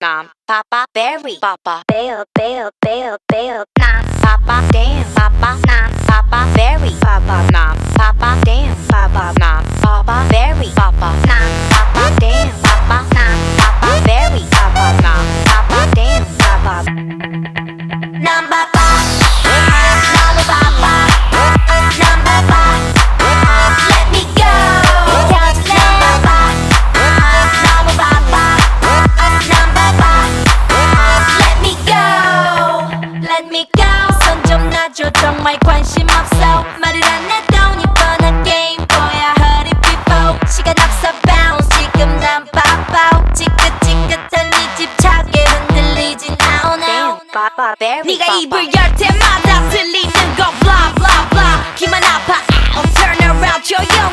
Mom, Papa Berry, Papa Bail, Bail, Bail, Bail, Nah, Papa Damn. 테니까 선좀 놔줘. 정말 관심 없어. 말을 안 해도 이번한 게임 뭐야 hurry 시간 앞서 bounce. 지금 난 바빠 지긋지긋한 네집 차게 흔들리진 않아. 네가 입을 열 때마다 들리는 거 blah blah blah. 기만 아파. I'll turn around yo yo